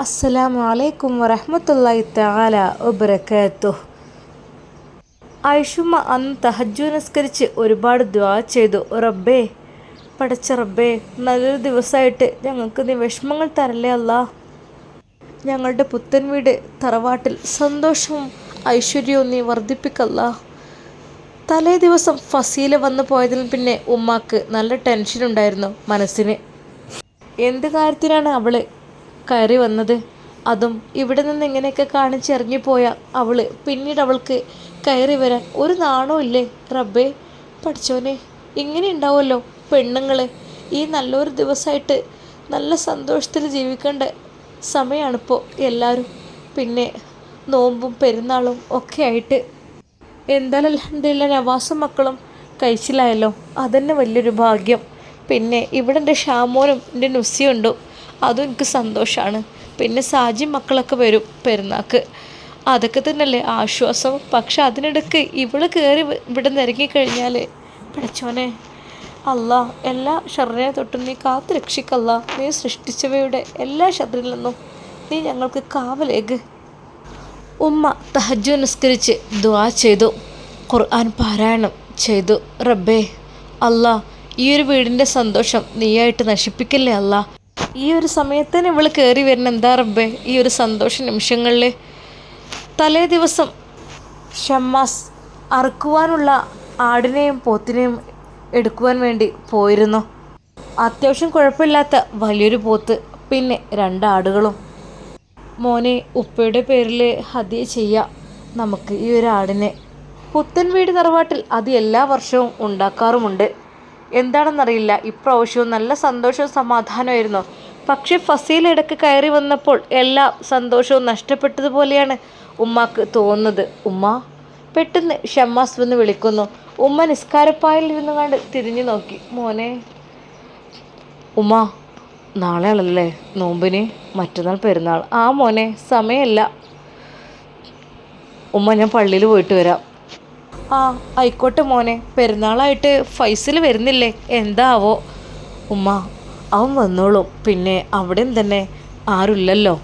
അസ്സലാമു അലൈക്കും വറഹ്മത്തുള്ളാഹി താല വബറകാതുഹു ഐഷുമ്മ അന്ന് തഹജു നിസ്കരിച്ച് ഒരുപാട് ദ്വാ ചെയ്തു. റബ്ബേ പടച്ച റബ്ബേ നല്ലൊരു ദിവസമായിട്ട് ഞങ്ങൾക്ക് നീ വിഷമങ്ങൾ തരല്ലേ അല്ല? ഞങ്ങളുടെ പുത്തൻ വീട് തറവാട്ടിൽ സന്തോഷവും ഐശ്വര്യവും നീ വർദ്ധിപ്പിക്കല്ല? തലേ ദിവസം ഫസീല വന്നു പോയതിന് പിന്നെ ഉമ്മാക്ക് നല്ല ടെൻഷൻ ഉണ്ടായിരുന്നു മനസ്സിന്. എന്ത് കാര്യത്തിനാണ് അവൾ കയറി വന്നത്. അതും ഇവിടെ നിന്ന് ഇങ്ങനെയൊക്കെ കാണിച്ചിറങ്ങിപ്പോയ അവൾ. പിന്നീട് അവൾക്ക് കയറി വരാൻ ഒരു നാണോ ഇല്ലേ? റബ്ബേ പഠിച്ചോനെ ഇങ്ങനെ ഉണ്ടാവുമല്ലോ പെണ്ണുങ്ങൾ ഈ നല്ലൊരു ദിവസമായിട്ട് നല്ല സന്തോഷത്തിൽ ജീവിക്കേണ്ട സമയമാണിപ്പോൾ എല്ലാവരും പിന്നെ നോമ്പും പെരുന്നാളും ഒക്കെ ആയിട്ട്. എന്തായാലും അലഹമില്ല നവാസും മക്കളും കഴിച്ചില്ലായല്ലോ അതന്നെ വലിയൊരു ഭാഗ്യം. പിന്നെ ഇവിടെ എന്റെ ഷാമോനും എന്റെ നുസിയുണ്ടും അതും എനിക്ക് സന്തോഷമാണ് പിന്നെ സാജി മക്കളൊക്കെ വരും പെരുന്നാൾക്ക് അതൊക്കെ തന്നെയല്ലേ ആശ്വാസം. പക്ഷെ അതിനിടയ്ക്ക് ഇവൾ കയറി ഇവിടെ നിന്ന് ഇറങ്ങിക്കഴിഞ്ഞാൽ പഠിച്ചോനെ അല്ല എല്ലാ ഷറിനെ തൊട്ടും നീ കാത്തു രക്ഷിക്കല്ല. നീ സൃഷ്ടിച്ചവയുടെ എല്ലാ ഷറിൽ നിന്നും നീ ഞങ്ങൾക്ക് കാവലേക് ഉമ്മ തഹജ്ജു നിസ്കരിച്ച് ദുആ ചെയ്തു. ഖുർആൻ പാരായണം ചെയ്തു. റബ്ബേ അല്ല ഈ ഒരു വീടിന്റെ സന്തോഷം നീയായിട്ട് നശിപ്പിക്കല്ലേ അല്ലാ? ഈ ഒരു സമയത്തിന് ഇവൾ കയറി വരുന്ന എന്താ റബ്ബേ? ഈ ഒരു സന്തോഷ നിമിഷങ്ങളിൽ തലേ ദിവസം ഷമ്മാസ് അറുക്കുവാനുള്ള ആടിനെയും പോത്തിനെയും എടുക്കുവാൻ വേണ്ടി പോയിരുന്നു. അത്യാവശ്യം കുഴപ്പമില്ലാത്ത വലിയൊരു പോത്ത് പിന്നെ രണ്ട് ആടുകളും. മോനെ ഉപ്പയുടെ പേരിൽ ഹതി ചെയ്യാം നമുക്ക് ഈ ഒരു ആടിനെ. പുത്തൻ വീട് തറവാട്ടിൽ അത് എല്ലാ വർഷവും ഉണ്ടാക്കാറുമുണ്ട്. എന്താണെന്നറിയില്ല. ഇപ്രാവശ്യവും നല്ല സന്തോഷവും സമാധാനമായിരുന്നു പക്ഷേ ഫസീൽ കയറി വന്നപ്പോൾ എല്ലാ സന്തോഷവും നഷ്ടപ്പെട്ടതുപോലെയാണ് ഉമ്മാക്ക് തോന്നുന്നത്. ഉമ്മ പെട്ടെന്ന് ഷമ്മാസ് വന്ന് വിളിക്കുന്നു. ഉമ്മ നിസ്കാരപ്പായിൽ ഇരുന്ന് കണ്ട് തിരിഞ്ഞു നോക്കി. മോനെ ഉമ്മ നാളെയാണല്ലേ നോമ്പിന്? മറ്റന്നാൾ പെരുന്നാൾ. ആ മോനെ സമയമല്ല. ഉമ്മ ഞാൻ പള്ളിയിൽ പോയിട്ട് വരാം. ആ ആയിക്കോട്ടെ മോനെ. പെരുന്നാളായിട്ട് ഫൈസൽ വരുന്നില്ലേ? എന്താവോ? ഉമ്മ അവൻ വന്നോളും. പിന്നെ അവിടെയും തന്നെ ആരുമില്ലല്ലോ.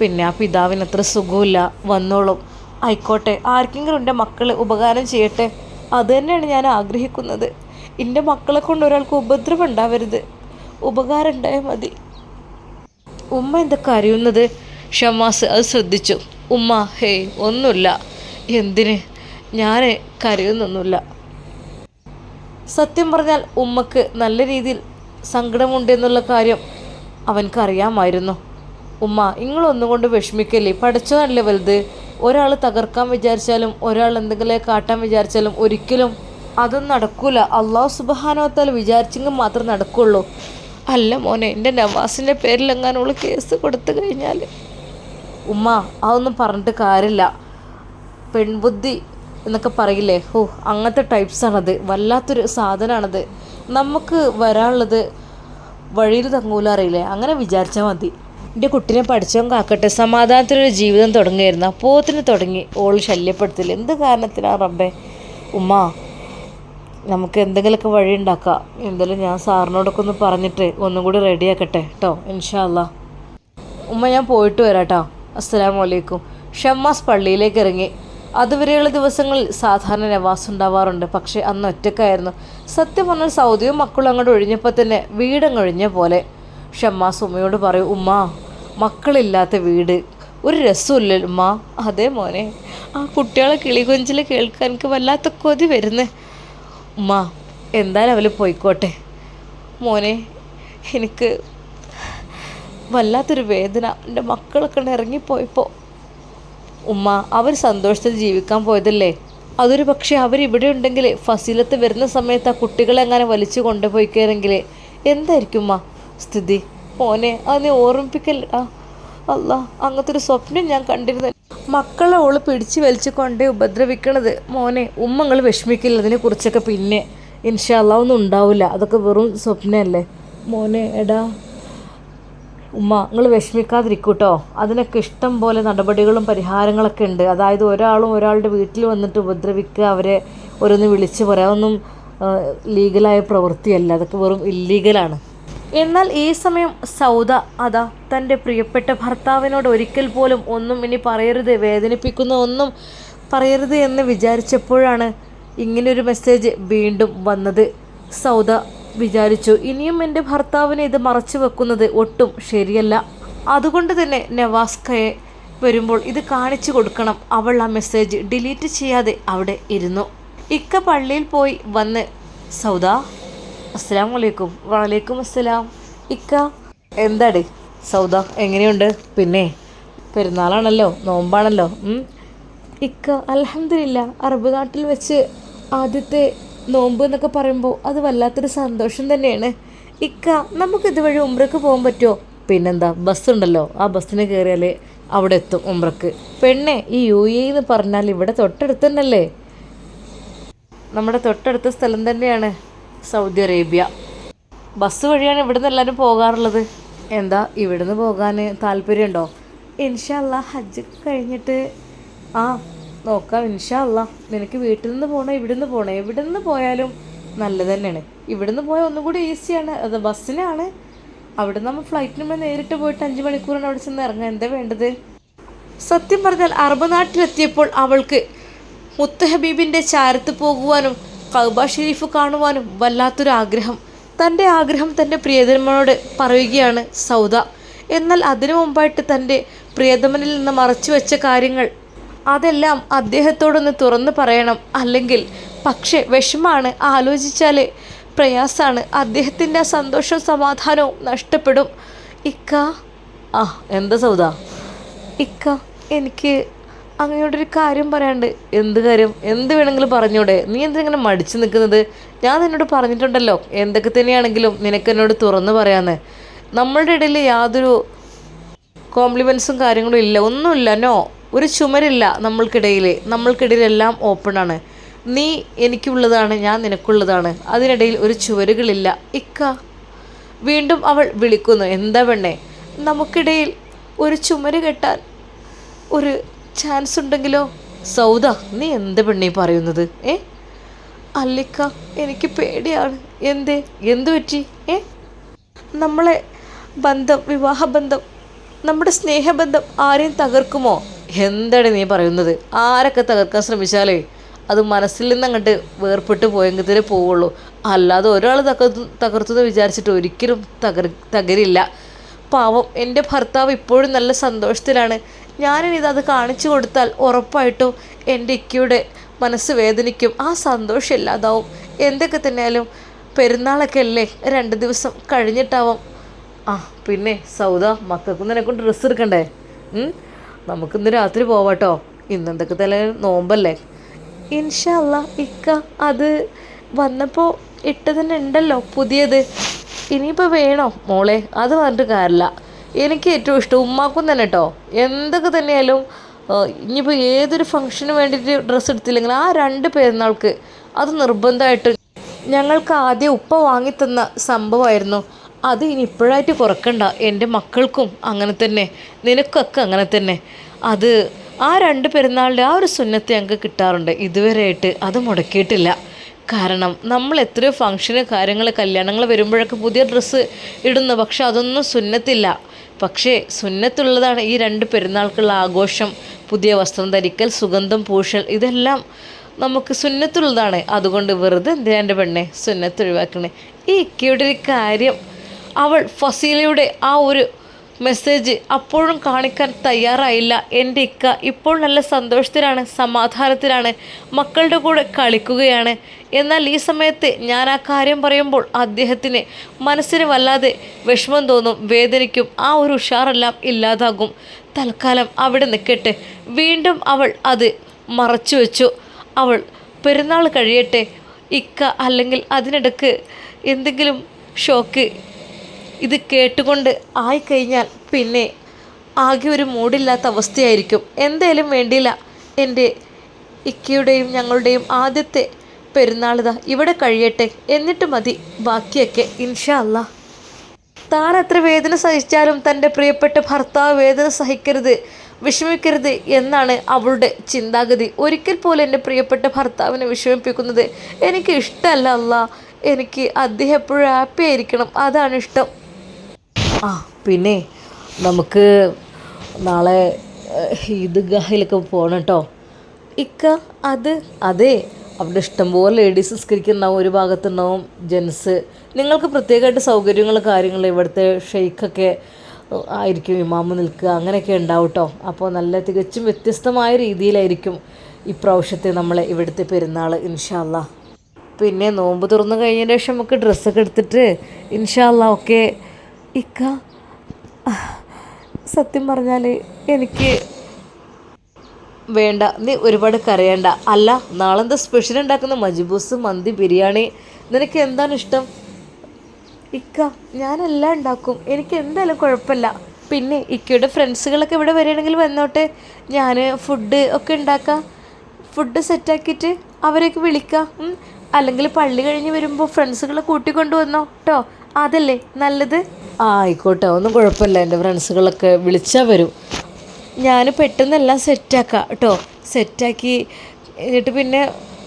പിന്നെ ആ പിതാവിന് അത്ര സുഖമില്ല വന്നോളും. ആയിക്കോട്ടെ. ആർക്കെങ്കിലും എന്റെ മക്കൾ ഉപകാരം ചെയ്യട്ടെ? അത് തന്നെയാണ് ഞാൻ ആഗ്രഹിക്കുന്നത്. എന്റെ മക്കളെ കൊണ്ട് ഒരാൾക്ക് ഉപദ്രവം ഉണ്ടാവരുത്. ഉപകാരം ഉണ്ടായാൽ മതി. ഉമ്മ എന്തൊക്കെ അറിയുന്നത് ഷമാസ് അത് ശ്രദ്ധിച്ചു. ഉമ്മ ഹേയ് ഒന്നുമില്ല. എന്തിന്? ഞാൻ കരയുന്നൊന്നുമില്ല. സത്യം പറഞ്ഞാൽ ഉമ്മക്ക് നല്ല രീതിയിൽ സങ്കടമുണ്ട് എന്നുള്ള കാര്യം അവൻക്കറിയാമായിരുന്നു. ഉമ്മ നിങ്ങളൊന്നുകൊണ്ട് വിഷമിക്കല്ലേ? പഠിച്ചതല്ലേ വലുത്? ഒരാൾ തകർക്കാൻ വിചാരിച്ചാലും ഒരാൾ എന്തെങ്കിലും കാട്ടാൻ വിചാരിച്ചാലും ഒരിക്കലും അതൊന്നും നടക്കൂല. അള്ളാഹു സുബഹാനോത്താൽ വിചാരിച്ചെങ്കിൽ മാത്രം നടക്കുള്ളൂ. അല്ല മോനെ എന്റെ നവാസിന്റെ പേരിലെങ്ങാനുള്ള കേസ് കൊടുത്തു കഴിഞ്ഞാൽ ഉമ്മ അതൊന്നും പറഞ്ഞിട്ട് കാര്യമില്ല. പെൺബുദ്ധി എന്നൊക്കെ പറയില്ലേ? ഓ അങ്ങനത്തെ ടൈപ്സാണത് വല്ലാത്തൊരു സാധനമാണത് നമുക്ക് വരാനുള്ളത് വഴിയിൽ തങ്ങൂല അറിയില്ലേ? അങ്ങനെ വിചാരിച്ചാൽ മതി. എന്റെ കുട്ടീനെ പഠിച്ചവൻ കാക്കട്ടെ. സമാധാനത്തിലൊരു ജീവിതം തുടങ്ങിയായിരുന്നു അപ്പോത്തിന് തുടങ്ങി ഓൾ ശല്യപ്പെടുത്തില്ല എന്ത് കാരണത്തിനാണ് റബ്ബേ? ഉമ്മ നമുക്ക് എന്തെങ്കിലുമൊക്കെ വഴി ഉണ്ടാക്കാം. എന്തായാലും ഞാൻ സാറിനോടൊക്കെ ഒന്ന് പറഞ്ഞിട്ട് ഒന്നും കൂടി റെഡിയാക്കട്ടെ കേട്ടോ ഇൻഷാല്ല ഉമ്മ ഞാൻ പോയിട്ട് വരാം കേട്ടോ അസ്സലാമു അലൈക്കും. ഷമ്മാസ് പള്ളിയിലേക്ക് ഇറങ്ങി. അതുവരെയുള്ള ദിവസങ്ങളിൽ സാധാരണ നവാസ് ഉണ്ടാവാറുണ്ട്. പക്ഷേ അന്ന് ഒറ്റക്കായിരുന്നു. സത്യം പറഞ്ഞാൽ സൗദിയും മക്കളും അങ്ങോട്ട് ഒഴിഞ്ഞപ്പോൾ തന്നെ വീടങ്ങൊഴിഞ്ഞ പോലെ. ഷമ്മാസ് ഉമ്മയോട് പറയും ഉമ്മ മക്കളില്ലാത്ത വീട്. ഒരു രസമില്ല ഉമ്മ. അതേ മോനെ ആ കുട്ടികളെ കിളികൊഞ്ചിൽ കേൾക്കാൻ എനിക്ക് വല്ലാത്ത കൊതി വരുന്നേ. ഉമ്മ എന്തായാലും അവൽ പോയിക്കോട്ടെ. മോനെ എനിക്ക് വല്ലാത്തൊരു വേദന. എന്റെ മക്കളൊക്കെ ഇറങ്ങിപ്പോയപ്പോൾ ഉമ്മ അവർ സന്തോഷത്തിൽ ജീവിക്കാൻ പോയതല്ലേ? അതൊരു പക്ഷേ അവരിവിടെ ഉണ്ടെങ്കിൽ ഫസീലത്ത് വരുന്ന സമയത്ത് ആ കുട്ടികളെ അങ്ങനെ വലിച്ചു കയറെങ്കിൽ എന്തായിരിക്കും ഉമ്മ? സ്ഥിതി? മോനെ അത് നീ ഓർമ്മിപ്പിക്കല്ലടാ അല്ല അങ്ങനത്തെ ഒരു സ്വപ്നം ഞാൻ കണ്ടിരുന്നു മക്കളെ ഓൾ പിടിച്ചു വലിച്ചു കൊണ്ടേ ഉപദ്രവിക്കണത്. മോനെ ഉമ്മങ്ങൾ വിഷമിക്കില്ല അതിനെക്കുറിച്ചൊക്കെ പിന്നെ. ഇൻഷാല്ല ഒന്നും ഉണ്ടാവില്ല അതൊക്കെ വെറും സ്വപ്നമല്ലേ മോനെ എടാ ഉമ്മ നിങ്ങൾ വിഷമിക്കാതിരിക്കൂട്ടോ. അതിനൊക്കെ ഇഷ്ടം പോലെ നടപടികളും പരിഹാരങ്ങളൊക്കെ ഉണ്ട്. അതായത് ഒരാളും ഒരാളുടെ വീട്ടിൽ വന്നിട്ട് ഉപദ്രവിക്കുക അവരെ ഓരോന്ന് വിളിച്ച് പറയാം. അതൊന്നും ലീഗലായ പ്രവൃത്തിയല്ല. അതൊക്കെ വെറും ഇല്ലീഗലാണ്. എന്നാൽ ഈ സമയം സൗദ അതാ തന്റെ പ്രിയപ്പെട്ട ഭർത്താവിനോട് ഒരിക്കൽ പോലും ഒന്നും ഇനി പറയരുത് വേദനിപ്പിക്കുന്ന ഒന്നും പറയരുത് എന്ന് വിചാരിച്ചപ്പോഴാണ് ഇങ്ങനൊരു മെസ്സേജ് വീണ്ടും വന്നത്. സൗദ വിചാരിച്ചു. ഇനിയും എന്റെ ഭർത്താവിനെ ഇത് മറച്ചു വെക്കുന്നത് ഒട്ടും ശരിയല്ല. അതുകൊണ്ട് തന്നെ നവാസ്കയെ വരുമ്പോൾ ഇത് കാണിച്ചു കൊടുക്കണം. അവൾ ആ മെസ്സേജ് ഡിലീറ്റ് ചെയ്യാതെ അവിടെ ഇരുന്നു. ഇക്ക പള്ളിയിൽ പോയി വന്ന് സൗദ അസ്സലാം വലൈക്കും വലൈക്കും അസ്സലാം. ഇക്ക എന്താടി? സൗദ എങ്ങനെയുണ്ട്? പിന്നെ പെരുന്നാളാണല്ലോ നോമ്പാണല്ലോ. ഇക്ക അലഹമില്ല അറബ് നാട്ടിൽ വെച്ച് ആദ്യത്തെ നോമ്പ് എന്നൊക്കെ പറയുമ്പോൾ അത് വല്ലാത്തൊരു സന്തോഷം തന്നെയാണ്. ഇക്ക നമുക്ക് ഇതുവഴി ഉമ്രക്ക് പോകാൻ പറ്റുമോ പിന്നെന്താ ബസ് ഉണ്ടല്ലോ ആ ബസ്സിന് കയറിയാൽ അവിടെ എത്തും ഉമ്രക്ക് പെണ്ണെ ഈ യു എ എന്ന് പറഞ്ഞാൽ ഇവിടെ തൊട്ടടുത്ത് തന്നെയല്ലേ? നമ്മുടെ തൊട്ടടുത്ത സ്ഥലം തന്നെയാണ് സൗദി അറേബ്യ. ബസ് വഴിയാണ് ഇവിടെ നിന്ന് എല്ലാവരും പോകാറുള്ളത്. എന്താ ഇവിടുന്ന് പോകാൻ താല്പര്യമുണ്ടോ? ഇൻഷല്ല ഹജ്ജ് കഴിഞ്ഞിട്ട് ആ നോക്കാം ഇൻഷാല്ല നിനക്ക് വീട്ടിൽ നിന്ന് പോകണോ ഇവിടുന്ന് പോകണോ എവിടെ നിന്ന് പോയാലും നല്ലത് തന്നെയാണ്. ഇവിടുന്ന് പോയാൽ ഒന്നും കൂടി ഈസിയാണ്. അത് ബസ്സിനാണ്. അവിടെ നമ്മൾ ഫ്ലൈറ്റിന് മേൽ നേരിട്ട് പോയിട്ട് അഞ്ച് മണിക്കൂറാണ് അവിടെ ചെന്ന് ഇറങ്ങാൻ എന്താ വേണ്ടത്? സത്യം പറഞ്ഞാൽ അറബ് നാട്ടിലെത്തിയപ്പോൾ അവൾക്ക് മുത്തഹബീബിന്റെ ചാരത്ത് പോകുവാനും കൗബ ഷെരീഫ് കാണുവാനും വല്ലാത്തൊരു ആഗ്രഹം. തന്റെ ആഗ്രഹം തന്റെ പ്രിയതമനോട് പറയുകയാണ് സൗദ. എന്നാൽ അതിനു മുമ്പായിട്ട് തന്റെ പ്രിയതമനിൽ നിന്ന് മറച്ചു വെച്ച കാര്യങ്ങൾ അതെല്ലാം അദ്ദേഹത്തോടൊന്ന് തുറന്നു പറയണം. അല്ലെങ്കിൽ പക്ഷേ വിഷമാണ് ആലോചിച്ചാൽ പ്രയാസാണ്. അദ്ദേഹത്തിന്റെ ആ സന്തോഷവും സമാധാനവും നഷ്ടപ്പെടും. ഇക്ക. ആ എന്താ സൗദ? ഇക്ക എനിക്ക് അങ്ങയോടൊരു കാര്യം പറയാണ്ട് എന്ത് കാര്യം? എന്ത് വേണമെങ്കിലും പറഞ്ഞൂടെ? നീ എന്തിങ്ങനെ മടിച്ചു നിൽക്കുന്നത്? ഞാൻ നിന്നോട് പറഞ്ഞിട്ടുണ്ടല്ലോ. എന്തൊക്കെ തന്നെയാണെങ്കിലും നിനക്ക് എന്നോട് തുറന്നു പറയാന്ന്. നമ്മളുടെ ഇടയിൽ യാതൊരു കോംപ്ലിമെൻസും കാര്യങ്ങളും ഇല്ല. ഒന്നുമില്ല നോ. ഒരു ചുമരില്ല നമ്മൾക്കിടയിൽ നമ്മൾക്കിടയിലെല്ലാം ഓപ്പണാണ്. നീ എനിക്കുള്ളതാണ് ഞാൻ നിനക്കുള്ളതാണ്. അതിനിടയിൽ ഒരു ചുവരുകളില്ല. ഇക്ക. വീണ്ടും അവൾ വിളിക്കുന്നു എന്താ പെണ്ണേ? നമുക്കിടയിൽ ഒരു ചുമര് കെട്ടാൻ ഒരു ചാൻസ് ഉണ്ടെങ്കിലോ സൗദ നീ എന്ത് പെണ്ണീ പറയുന്നത്? ഏ? അല്ലിക്ക എനിക്ക് പേടിയാണ്. എന്തേ? എന്തു പറ്റി? ഏ? നമ്മളെ ബന്ധം വിവാഹബന്ധം നമ്മുടെ സ്നേഹബന്ധം ആരെയും തകർക്കുമോ? എന്താണ് നീ പറയുന്നത്? ആരൊക്കെ തകർക്കാൻ ശ്രമിച്ചാലേ? അത് മനസ്സിൽ നിന്ന് അങ്ങോട്ട് വേർപെട്ട് പോയെങ്കിൽ തന്നെ പോവുള്ളൂ. അല്ലാതെ ഒരാൾ തകർത്തു തകർത്തെന്ന് വിചാരിച്ചിട്ട് ഒരിക്കലും തകർ തകരില്ല. പാവം എന്റെ ഭർത്താവ് ഇപ്പോഴും നല്ല സന്തോഷത്തിലാണ്. ഞാനിനി ഇത് അത് കാണിച്ചു കൊടുത്താൽ ഉറപ്പായിട്ടും എന്റെ ഇക്കയുടെ മനസ്സ് വേദനിക്കും. ആ സന്തോഷം ഇല്ലാതാവും. എന്തൊക്കെ തന്നെയാലും പെരുന്നാളൊക്കെ അല്ലേ? രണ്ട് ദിവസം കഴിഞ്ഞിട്ടാവാം. ആ പിന്നെ സൗദ മക്കൾക്കും നിനക്കും ഡ്രസ്സ് എടുക്കണ്ടേ? നമുക്കിന്ന് രാത്രി പോവാട്ടോ. ഇന്നെന്തൊക്കെ തല നോമ്പല്ലേ? ഇൻഷല്ല ഇക്ക അത് വന്നപ്പോൾ ഇട്ട് തന്നെ ഉണ്ടല്ലോ പുതിയത്. ഇനിയിപ്പോൾ വേണോ? മോളെ അത് പറഞ്ഞിട്ട് കാര്യമില്ല എനിക്ക് ഏറ്റവും ഇഷ്ടം ഉമ്മാക്കും തന്നെ കേട്ടോ എന്തൊക്കെ തന്നെയായാലും ഇനിയിപ്പോൾ ഏതൊരു ഫംഗ്ഷന് വേണ്ടിയിട്ട് ഡ്രസ്സ് എടുത്തില്ലെങ്കിൽ ആ രണ്ട് പെരുന്നാൾക്ക് അത് നിർബന്ധമായിട്ട് ഞങ്ങൾക്ക് ആദ്യം ഉപ്പ വാങ്ങിത്തന്ന സംഭവമായിരുന്നു. അത് ഇനി ഇപ്പോഴായിട്ട് കുറക്കണ്ട. എന്റെ മക്കൾക്കും അങ്ങനെ തന്നെ. നിനക്കൊക്കെ അങ്ങനെ തന്നെ. അത് ആ രണ്ട് പെരുന്നാളിന്റെ ആ ഒരു സുന്നത്തെ ഞങ്ങൾക്ക് കിട്ടാറുണ്ട്. ഇതുവരെയായിട്ട് അത് മുടക്കിയിട്ടില്ല. കാരണം നമ്മൾ എത്രയോ ഫംഗ്ഷന് കാര്യങ്ങൾ കല്യാണങ്ങൾ വരുമ്പോഴൊക്കെ പുതിയ ഡ്രസ്സ് ഇടുന്നു. പക്ഷെ അതൊന്നും സുന്നത്തില്ല. പക്ഷേ സുന്നത്തുള്ളതാണ് ഈ രണ്ട് പെരുന്നാൾക്കുള്ള ആഘോഷം. പുതിയ വസ്ത്രം ധരിക്കൽ സുഗന്ധം പൂശൽ ഇതെല്ലാം നമുക്ക് സുന്നത്തുള്ളതാണ്. അതുകൊണ്ട് വെറുതെ എന്തിനാ എന്റെ പെണ്ണെ സുന്നത്ത് ഒഴിവാക്കണേ? ഈ ഇക്കയുടെ ഒരു കാര്യം അവൾ ഫസീലയുടെ ആ ഒരു മെസ്സേജ് അപ്പോഴും കാണിക്കാൻ തയ്യാറായില്ല. എന്റെ ഇക്ക ഇപ്പോൾ നല്ല സന്തോഷത്തിലാണ് സമാധാനത്തിലാണ് മക്കളുടെ കൂടെ കളിക്കുകയാണ്. എന്നാൽ ഈ സമയത്ത് ഞാൻ ആ കാര്യം പറയുമ്പോൾ അദ്ദേഹത്തിന് മനസ്സിന് വല്ലാതെ വിഷമം തോന്നും വേദനിക്കും ആ ഒരു ഉഷാറെല്ലാം ഇല്ലാതാകും. തൽക്കാലം അവിടെ നിൽക്കട്ടെ. വീണ്ടും അവൾ അത് മറച്ചു വെച്ചു. അവൾ പെരുന്നാൾ കഴിയട്ടെ ഇക്ക അല്ലെങ്കിൽ അതിനിടക്ക് എന്തെങ്കിലും ഷോക്ക് ഇത് കേട്ടുകൊണ്ട് ആയിക്കഴിഞ്ഞാൽ പിന്നെ ആകെ ഒരു മൂടില്ലാത്ത അവസ്ഥയായിരിക്കും. എന്തേലും വേണ്ടിയില്ല. എന്റെ ഇക്കയുടെയും ഞങ്ങളുടെയും ആദ്യത്തെ പെരുന്നാളിതാ ഇവിടെ കഴിയട്ടെ. എന്നിട്ട് മതി. ബാക്കിയൊക്കെ ഇൻഷാ അല്ല. താൻ എത്ര വേദന സഹിച്ചാലും തന്റെ പ്രിയപ്പെട്ട ഭർത്താവ് വേദന സഹിക്കരുത് വിഷമിക്കരുത് എന്നാണ് അവളുടെ ചിന്താഗതി. ഒരിക്കൽ പോലും എന്റെ പ്രിയപ്പെട്ട ഭർത്താവിനെ വിഷമിപ്പിക്കുന്നത് എനിക്ക് ഇഷ്ടമല്ല അല്ല. എനിക്ക് അദ്ദേഹം എപ്പോഴും ഹാപ്പി ആയിരിക്കണം. അതാണ് ഇഷ്ടം. ആ പിന്നെ നമുക്ക് നാളെ ഈദ്ഗാഹിലൊക്കെ പോകണം കേട്ടോ ഇക്ക അത് അതെ. അവിടെ ഇഷ്ടംപോലെ ലേഡീസ് നിസ്കരിക്കുന്നുണ്ടാവും ഒരു ഭാഗത്തുണ്ടാവും ജെൻസ് നിങ്ങൾക്ക് പ്രത്യേകമായിട്ട് സൗകര്യങ്ങൾ കാര്യങ്ങൾ ഇവിടുത്തെ ഷെയ്ഖൊക്കെ ആയിരിക്കും ഇമാമ് നിൽക്കുക അങ്ങനെയൊക്കെ ഉണ്ടാവും കേട്ടോ അപ്പോൾ നല്ല തികച്ചും വ്യത്യസ്തമായ രീതിയിലായിരിക്കും ഇപ്രാവശ്യത്തെ നമ്മളെ ഇവിടുത്തെ പെരുന്നാൾ ഇൻഷാല്ല പിന്നെ നോമ്പ് തുറന്നു കഴിഞ്ഞതിന് ശേഷം നമുക്ക് ഡ്രസ്സൊക്കെ എടുത്തിട്ട് ഇൻഷാല്ല ഒക്കെ ഇക്ക സത്യം പറഞ്ഞാൽ എനിക്ക് വേണ്ട. നീ ഒരുപാട് കരയണ്ട. അല്ല നാളെ എന്താ സ്പെഷ്യൽ ഉണ്ടാക്കുന്ന? മജ്ബൂസ് മന്തി ബിരിയാണി. നിനക്ക് എന്താണ് ഇഷ്ടം? ഇക്ക ഞാനെല്ലാം ഉണ്ടാക്കും. എനിക്ക് എന്തായാലും കുഴപ്പമില്ല. പിന്നെ ഇക്കയുടെ ഫ്രണ്ട്സുകളൊക്കെ ഇവിടെ വരികയാണെങ്കിൽ വന്നോട്ടെ. ഞാൻ ഫുഡ് ഒക്കെ ഉണ്ടാക്കാം. ഫുഡ് സെറ്റാക്കിയിട്ട് അവരെയൊക്കെ വിളിക്കാം. അല്ലെങ്കിൽ പള്ളി കഴിഞ്ഞ് വരുമ്പോൾ ഫ്രണ്ട്സുകളെ കൂട്ടിക്കൊണ്ടു വന്നോ കേട്ടോ അതല്ലേ നല്ലത്? ആ ആയിക്കോട്ടെ. ഒന്നും കുഴപ്പമില്ല. എന്റെ ഫ്രണ്ട്സുകളൊക്കെ വിളിച്ചാൽ വരും. ഞാൻ പെട്ടെന്നെല്ലാം സെറ്റാക്കാം. കേട്ടോ സെറ്റാക്കി എന്നിട്ട് പിന്നെ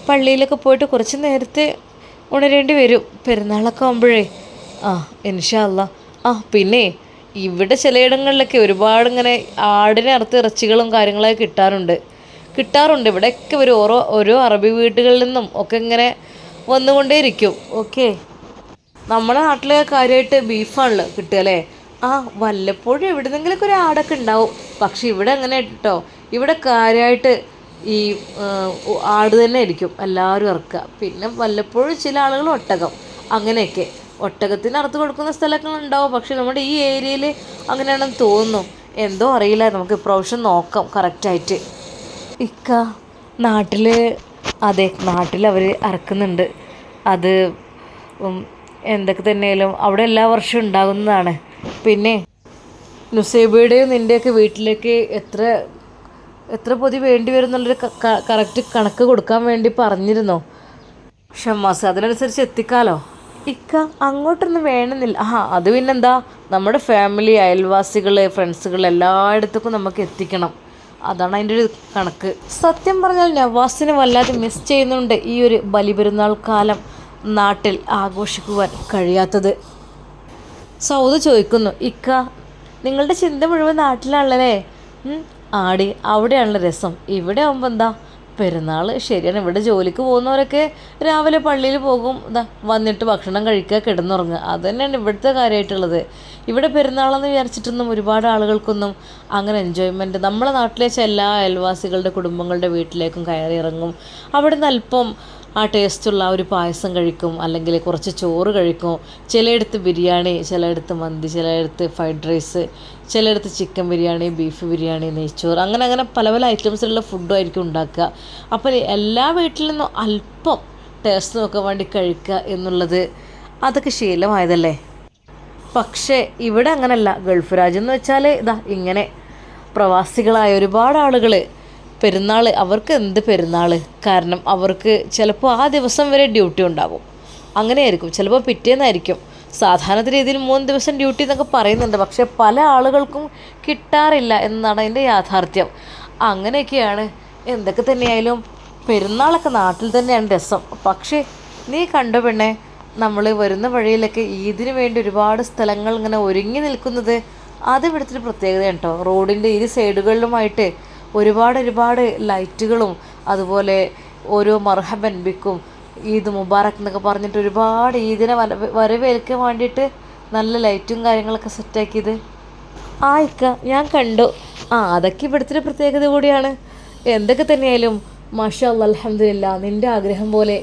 പള്ളിയിലൊക്കെ പോയിട്ട് കുറച്ച് നേരത്തെ ഉണരേണ്ടി വരും. പെരുന്നാളൊക്കെ ആകുമ്പോഴേ ആ ഇൻഷാല്ല ആ പിന്നെ ഇവിടെ ചിലയിടങ്ങളിലൊക്കെ ഒരുപാട് ഇങ്ങനെ ആടിനെ അറുത്ത് ഇറച്ചികളും കാര്യങ്ങളൊക്കെ കിട്ടാറുണ്ട്. കിട്ടാറുണ്ട്. ഇവിടെയൊക്കെ ഒരു ഓരോ ഓരോ അറബി വീടുകളിൽ നിന്നും ഒക്കെ ഇങ്ങനെ വന്നുകൊണ്ടേയിരിക്കും. ഓക്കെ. നമ്മുടെ നാട്ടിലെ കാര്യമായിട്ട് ബീഫാണല്ലോ കിട്ടുക അല്ലേ ആ വല്ലപ്പോഴും എവിടുന്നെങ്കിലൊക്കെ ഒരു ആടൊക്കെ ഉണ്ടാവും. പക്ഷെ ഇവിടെ അങ്ങനെ കേട്ടോ ഇവിടെ കാര്യമായിട്ട് ഈ ആട് തന്നെ ആയിരിക്കും എല്ലാവരും ഇറക്കുക. പിന്നെ വല്ലപ്പോഴും ചില ആളുകൾ ഒട്ടകം. അങ്ങനെയൊക്കെ. ഒട്ടകത്തിന് അറുത്ത് കൊടുക്കുന്ന സ്ഥലമൊക്കെ ഉണ്ടാവും. പക്ഷെ നമ്മുടെ ഈ ഏരിയയിൽ അങ്ങനെയാണെന്ന് തോന്നുന്നു. എന്തോ അറിയില്ല. നമുക്ക് ഇപ്രാവശ്യം നോക്കാം. കറക്റ്റായിട്ട് ഇക്ക നാട്ടിൽ അതെ നാട്ടിൽ അവർ അറക്കുന്നുണ്ട്. അത് എന്തൊക്കെ തന്നെയാലും അവിടെ എല്ലാ വർഷവും ഉണ്ടാകുന്നതാണ്. പിന്നെ നുസൈബയുടെയും നിന്റെയൊക്കെ വീട്ടിലേക്ക് എത്ര എത്ര പൊതി വേണ്ടി വരും എന്നുള്ളൊരു കറക്റ്റ് കണക്ക് കൊടുക്കാൻ വേണ്ടി പറഞ്ഞിരുന്നോ? ഷമ്മാസ് അതിനനുസരിച്ച് എത്തിക്കാലോ? ഇക്ക അങ്ങോട്ടൊന്നും വേണമെന്നില്ല. ആ അത് പിന്നെന്താ? നമ്മുടെ ഫാമിലി അയൽവാസികൾ ഫ്രണ്ട്സുകൾ എല്ലായിടത്തേക്കും നമുക്ക് എത്തിക്കണം. അതാണ് അതിന്റെ ഒരു കണക്ക്. സത്യം പറഞ്ഞാൽ നവാസിനെ വല്ലാതെ മിസ് ചെയ്യുന്നുണ്ട് ഈ ഒരു ബലിപെരുന്നാൾ കാലം. നാട്ടിൽ ആഘോഷിക്കുവാൻ കഴിയാത്തത്. സൗദ് ചോദിക്കുന്നു ഇക്ക നിങ്ങളുടെ ചിന്ത മുഴുവൻ നാട്ടിലാണല്ലേ? ആടി അവിടെയാണല്ലോ രസം. ഇവിടെ ആകുമ്പോൾ എന്താ? പെരുന്നാൾ ശരിയാണ്. ഇവിടെ ജോലിക്ക് പോകുന്നവരൊക്കെ രാവിലെ പള്ളിയിൽ പോകും. ഇതാ വന്നിട്ട് ഭക്ഷണം കഴിക്കുക കിടന്നുറങ്ങുക അത് തന്നെയാണ് ഇവിടുത്തെ കാര്യമായിട്ടുള്ളത് ഇവിടെ പെരുന്നാളെന്ന് വിചാരിച്ചിട്ടൊന്നും ഒരുപാട് ആളുകൾക്കൊന്നും അങ്ങനെ എൻജോയ്മെന്റ് നമ്മളെ നാട്ടിലെ എല്ലാ അയൽവാസികളുടെ കുടുംബങ്ങളുടെ വീട്ടിലേക്കും കയറി ഇറങ്ങും അവിടെ നിന്ന് അല്പം ആ ടേസ്റ്റുള്ള ആ ഒരു പായസം കഴിക്കും അല്ലെങ്കിൽ കുറച്ച് ചോറ് കഴിക്കും. ചിലയിടത്ത് ബിരിയാണി ചിലയിടത്ത് മന്തി ചിലയിടത്ത് ഫ്രൈഡ് റൈസ് ചിലയിടത്ത് ചിക്കൻ ബിരിയാണി ബീഫ് ബിരിയാണി നെയ്ച്ചോറ് അങ്ങനെ അങ്ങനെ പല പല ഐറ്റംസിലുള്ള ഫുഡും ആയിരിക്കും ഉണ്ടാക്കുക. അപ്പോൾ എല്ലാ വീട്ടിൽ നിന്നും അല്പം ടേസ്റ്റ് നോക്കാൻ വേണ്ടി കഴിക്കുക എന്നുള്ളത് അതൊക്കെ ശീലമായതല്ലേ? പക്ഷേ ഇവിടെ അങ്ങനല്ല. ഗൾഫ് രാജ്യം എന്ന് വെച്ചാൽ ഇതാ ഇങ്ങനെ പ്രവാസികളായ ഒരുപാട് ആളുകൾ പെരുന്നാൾ അവർക്ക് എന്ത് പെരുന്നാൾ കാരണം അവർക്ക് ചിലപ്പോൾ ആ ദിവസം വരെ ഡ്യൂട്ടി ഉണ്ടാകും. അങ്ങനെയായിരിക്കും. ചിലപ്പോൾ പിറ്റേന്നായിരിക്കും. സാധാരണ രീതിയിൽ മൂന്ന് ദിവസം ഡ്യൂട്ടി എന്നൊക്കെ പറയുന്നുണ്ട്. പക്ഷേ പല ആളുകൾക്കും കിട്ടാറില്ല എന്നതാണ് അതിന്റെ യാഥാർത്ഥ്യം. അങ്ങനെയൊക്കെയാണ് എന്തൊക്കെ തന്നെയായാലും പെരുന്നാളൊക്കെ നാട്ടിൽ തന്നെയാണ് രസം. പക്ഷേ നീ കണ്ടു പെണ്ണെ നമ്മൾ വരുന്ന വഴിയിലൊക്കെ ഈദിന് വേണ്ടി ഒരുപാട് സ്ഥലങ്ങൾ ഇങ്ങനെ ഒരുങ്ങി നിൽക്കുന്നത് അത് ഇവിടുത്തെ ഒരു പ്രത്യേകതയാണ് കേട്ടോ. റോഡിന്റെ ഇരു സൈഡുകളിലുമായിട്ട് ഒരുപാട് ഒരുപാട് ലൈറ്റുകളും അതുപോലെ ഓരോ മർഹബൻ ബിക്കും ഈദ് മുബാറക് എന്നൊക്കെ പറഞ്ഞിട്ട് ഒരുപാട് ഈദിനെ വര വരവേൽക്കാൻ വേണ്ടിയിട്ട് നല്ല ലൈറ്റും കാര്യങ്ങളൊക്കെ സെറ്റാക്കിയത്. ആ ഇക്ക ഞാൻ കണ്ടു. ആ അതൊക്കെ ഇവിടുത്തെ ഒരു പ്രത്യേകത കൂടിയാണ്. എന്തൊക്കെ തന്നെയായാലും മാഷാ അലഹമില്ല നിന്റെ ആഗ്രഹം പോലെ.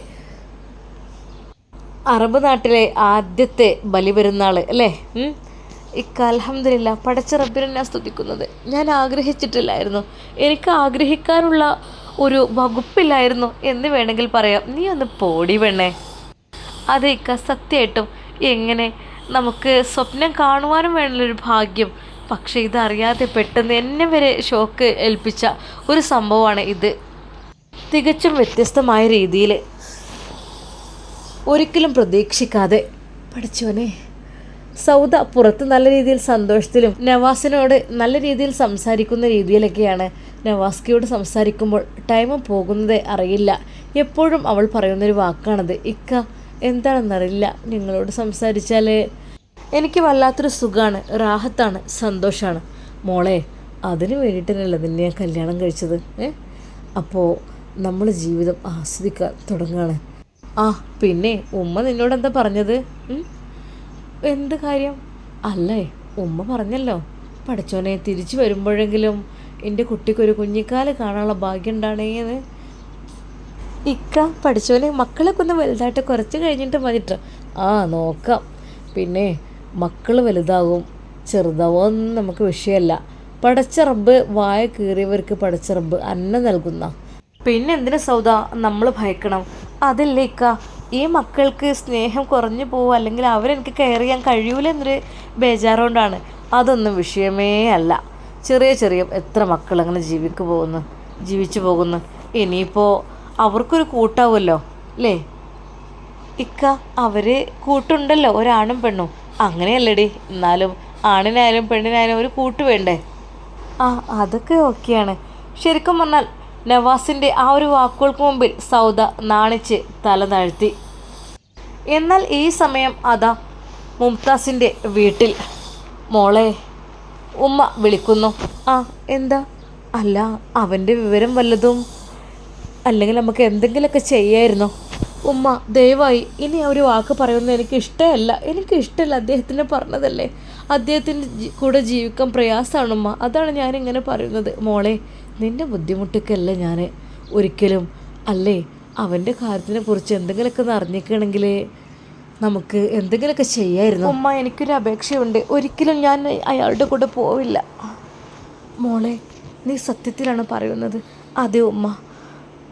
അറബ് നാട്ടിലെ ആദ്യത്തെ ബലിപെരുന്നാൾ അല്ലേ? ഇക്ക അലഹമില്ല പടച്ച റബ്ബിനെ ഞാൻ സ്തുതിക്കുന്നത്. ഞാൻ ആഗ്രഹിച്ചിട്ടില്ലായിരുന്നു. എനിക്ക് ആഗ്രഹിക്കാനുള്ള ഒരു വകുപ്പില്ലായിരുന്നു എന്ന് വേണമെങ്കിൽ പറയാം. നീ ഒന്ന് പോടി പെണ്ണേ. അതെ ഇക്ക സത്യമായിട്ടും എങ്ങനെ നമുക്ക് സ്വപ്നം കാണുവാനും വേണമൊരു ഭാഗ്യം. പക്ഷേ ഇതറിയാതെ പെട്ടെന്ന് എന്നെ വരെ ഷോക്ക് ഏൽപ്പിച്ച ഒരു സംഭവമാണ് ഇത്. തികച്ചും വ്യത്യസ്തമായ രീതിയിൽ ഒരിക്കലും പ്രതീക്ഷിക്കാതെ. പഠിച്ചോനെ. സൗദ പുറത്ത് നല്ല രീതിയിൽ സന്തോഷത്തിലും നവാസിനോട് നല്ല രീതിയിൽ സംസാരിക്കുന്ന രീതിയിലൊക്കെയാണ് നവാസ്കിയോട് സംസാരിക്കുമ്പോൾ ടൈം പോകുന്നതേ അറിയില്ല. എപ്പോഴും അവൾ പറയുന്നൊരു വാക്കാണത്. ഇക്ക എന്താണെന്നറിയില്ല. നിങ്ങളോട് സംസാരിച്ചാൽ എനിക്ക് വല്ലാത്തൊരു സുഖമാണ് റാഹത്താണ്. സന്തോഷമാണ് മോളെ അതിന് വേണ്ടിയിട്ടല്ല നിന്നെ ഞാൻ കല്യാണം കഴിച്ചത്? ഏ? അപ്പോൾ നമ്മൾ ജീവിതം ആസ്വദിക്കാൻ തുടങ്ങുകയാണ് ആ പിന്നെ ഉമ്മ നിന്നോട് എന്താ പറഞ്ഞത്? എന്ത് കാര്യം? അല്ലേ ഉമ്മ പറഞ്ഞല്ലോ. പഠിച്ചോനെ തിരിച്ചു വരുമ്പോഴെങ്കിലും എന്റെ കുട്ടിക്കൊരു കുഞ്ഞിക്കാൽ കാണാനുള്ള ഭാഗ്യം ഉണ്ടാണേന്ന് ഇക്ക പഠിച്ചോനെ മക്കളൊക്കെ ഒന്ന് വലുതായിട്ട് കുറച്ച് കഴിഞ്ഞിട്ട് മതിട്ട് ആ നോക്കാം. പിന്നെ മക്കൾ വലുതാകും ചെറുതാവും നമുക്ക് വിഷയമല്ല. പടച്ച റബ്ബ് വായ കീറിയവർക്ക് പടച്ച റബ്ബ് അന്നം നൽകുന്ന. പിന്നെ എന്തിനാ സൗദ? നമ്മൾ ഭയക്കണം. അതല്ലേ ഇക്ക? ഈ മക്കൾക്ക് സ്നേഹം കുറഞ്ഞു പോവുക അല്ലെങ്കിൽ അവരെനിക്ക് കെയർ ചെയ്യാൻ കഴിയൂല എന്നൊരു ബേജാറുകൊണ്ടാണ് അതൊന്നും വിഷയമേ അല്ല. ചെറിയ ചെറിയ എത്ര മക്കൾ അങ്ങനെ ജീവിക്ക് പോകുന്നു ജീവിച്ചു പോകുന്നു. ഇനിയിപ്പോൾ അവർക്കൊരു കൂട്ടാവുമല്ലോ അല്ലേ? ഇക്ക അവർ കൂട്ടുണ്ടല്ലോ ഒരാണും പെണ്ണും. അങ്ങനെയല്ലേടി എന്നാലും ആണിനായാലും പെണ്ണിനായാലും ഒരു കൂട്ട് വേണ്ടേ? ആ അതൊക്കെ ഓക്കെയാണ്. ശരിക്കും പറഞ്ഞാൽ നവാസിന്റെ ആ ഒരു വാക്കുകൾക്ക് മുമ്പിൽ സൗദ നാണിച്ച് തല താഴ്ത്തി. എന്നാൽ ഈ സമയം അതാ മുംതാസിന്റെ വീട്ടിൽ. മോളെ ഉമ്മ വിളിക്കുന്നു. ആ എന്താ? അല്ല അവന്റെ വിവരം വല്ലതും. അല്ലെങ്കിൽ നമുക്ക് എന്തെങ്കിലുമൊക്കെ ചെയ്യായിരുന്നു. ഉമ്മ ദയവായി ഇനി ഒരു വാക്ക് പറയുന്നത് എനിക്ക് ഇഷ്ടമല്ല എനിക്ക് അദ്ദേഹത്തിന് പറഞ്ഞതല്ലേ. അദ്ദേഹത്തിന്റെ കൂടെ ജീവിക്കാൻ പ്രയാസമാണ് ഉമ്മ. അതാണ് ഞാനിങ്ങനെ പറയുന്നത്. മോളെ നിന്റെ ബുദ്ധിമുട്ടൊക്കെയല്ല ഞാൻ ഒരിക്കലും. അല്ലേ? അവന്റെ കാര്യത്തിനെ കുറിച്ച് എന്തെങ്കിലുമൊക്കെ ഒന്ന് അറിഞ്ഞിക്കണമെങ്കിൽ നമുക്ക് എന്തെങ്കിലുമൊക്കെ ചെയ്യായിരുന്നു. ഉമ്മ എനിക്കൊരു അപേക്ഷയുണ്ട്. ഒരിക്കലും ഞാൻ അയാളുടെ കൂടെ പോവില്ല. മോളെ നീ സത്യത്തിലാണ് പറയുന്നത്. അതെ ഉമ്മ.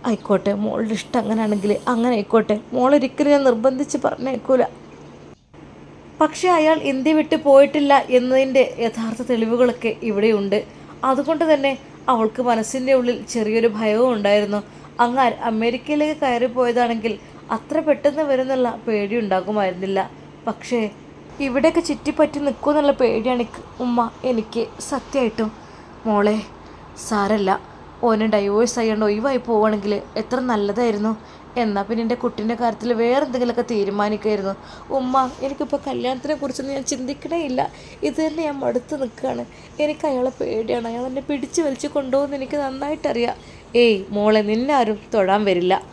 ആയിക്കോട്ടെ മോളുടെ ഇഷ്ടം അങ്ങനെയാണെങ്കിൽ അങ്ങനെ ആയിക്കോട്ടെ. മോളൊരിക്കലും ഞാൻ നിർബന്ധിച്ച് പറഞ്ഞേക്കൂല. പക്ഷേ അയാൾ ഇന്ത്യ വിട്ട് പോയിട്ടില്ല എന്നതിന്റെ യഥാർത്ഥ തെളിവുകളൊക്കെ ഇവിടെയുണ്ട്. അതുകൊണ്ട് തന്നെ അവൾക്ക് മനസ്സിന്റെ ഉള്ളിൽ ചെറിയൊരു ഭയവും ഉണ്ടായിരുന്നു. അങ്ങ് അമേരിക്കയിലേക്ക് കയറിപ്പോയതാണെങ്കിൽ അത്ര പെട്ടെന്ന് വരുന്നുള്ള പേടി ഉണ്ടാകുമായിരുന്നില്ല. പക്ഷേ ഇവിടെയൊക്കെ ചുറ്റിപ്പറ്റി നിൽക്കുമെന്നുള്ള പേടിയാണ് ഉമ്മ എനിക്ക് സത്യമായിട്ടും. മോളെ സാരല്ല. ഓനെ ഡൈവോഴ്സ് ആയതുകൊണ്ട് ഒഴിവായി പോവുകയാണെങ്കിൽ എത്ര നല്ലതായിരുന്നു. എന്നാൽ പിന്നെ എന്റെ കുട്ടീന്റെ കാര്യത്തിൽ വേറെ എന്തെങ്കിലുമൊക്കെ തീരുമാനിക്കുമായിരുന്നു ഉമ്മ എനിക്കിപ്പോൾ കല്യാണത്തിനെ കുറിച്ചൊന്നും ഞാൻ ചിന്തിക്കണേ ഇല്ല. ഇത് തന്നെ ഞാൻ മടുത്ത് നിൽക്കുകയാണ്. എനിക്ക് അയാളെ പേടിയാണ്. അയാൾ എന്നെ പിടിച്ച് വലിച്ച് കൊണ്ടുപോകുന്ന എനിക്ക് നന്നായിട്ടറിയാം. ഏയ് മോളെ നിന്നാരും തൊഴാൻ വരില്ല.